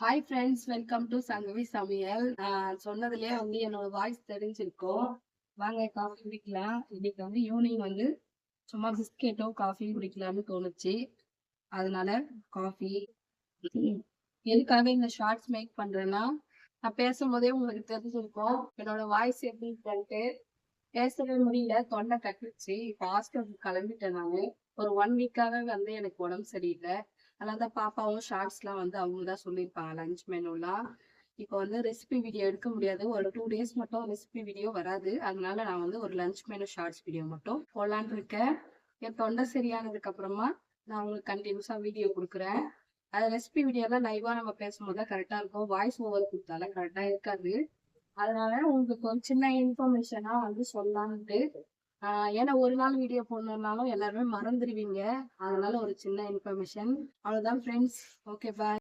Hi friends welcome to Sangavi சமையல் நான் சொன்னதுலயே வந்து என்னோட வாய்ஸ் தெரிஞ்சிருக்கும். வாங்க காஃபி குடிக்கலாம். இன்னைக்கு வந்து ஈவினிங் வந்து சும்மா பிஸ்கெட்டோ காஃபியும் குடிக்கலாம்னு தோணுச்சு. அதனால காஃபி எதுக்காக இந்த ஷார்ட்ஸ் மேக் பண்றேன்னா நான் பேசும்போதே உங்களுக்கு தெரிஞ்சிருக்கோம். என்னோட வாய்ஸ் எப்படி பேசவே முடியல தொண்டை கட்டுச்சு இப்போ ஹாஸ்பிட்டல் கிளம்பிட்டேன் நான். ஒரு ஒன் வீக்காக வந்து எனக்கு உடம்பு சரியில்லை. அதனால தான் பாப்பாவும் ஷார்ட்ஸ்லாம் வந்து அவங்க தான் சொல்லியிருப்பாங்க லஞ்ச் மெனுலாம் இப்போ வந்து ரெசிபி வீடியோ எடுக்க முடியாது. ஒரு டூ டேஸ் மட்டும் ரெசிபி வீடியோ வராது. அதனால நான் வந்து ஒரு லஞ்ச் மெனு ஷார்ட்ஸ் வீடியோ மட்டும் போடலான் இருக்கேன். என் தொண்டை சரியானதுக்கு அப்புறமா நான் உங்களுக்கு கண்டினியூஸாக வீடியோ கொடுக்குறேன். அது ரெசிபி வீடியோலாம் லைவாக நம்ம பேசும்போது தான் கரெக்டாக இருக்கும். வாய்ஸ் ஓவர் கொடுத்தாலும் கரெக்டாக இருக்காது. அதனால உங்களுக்கு ஒரு சின்ன இன்ஃபர்மேஷனாக வந்து சொல்லலான்ட்டு ஏன்னா ஒரு நாள் வீடியோ போடணுன்னாலும் எல்லாருமே மறந்துடுவீங்க அதனால ஒரு சின்ன இன்ஃபர்மேஷன் அவ்வளோதான் ஃப்ரெண்ட்ஸ் ஓகே பாய்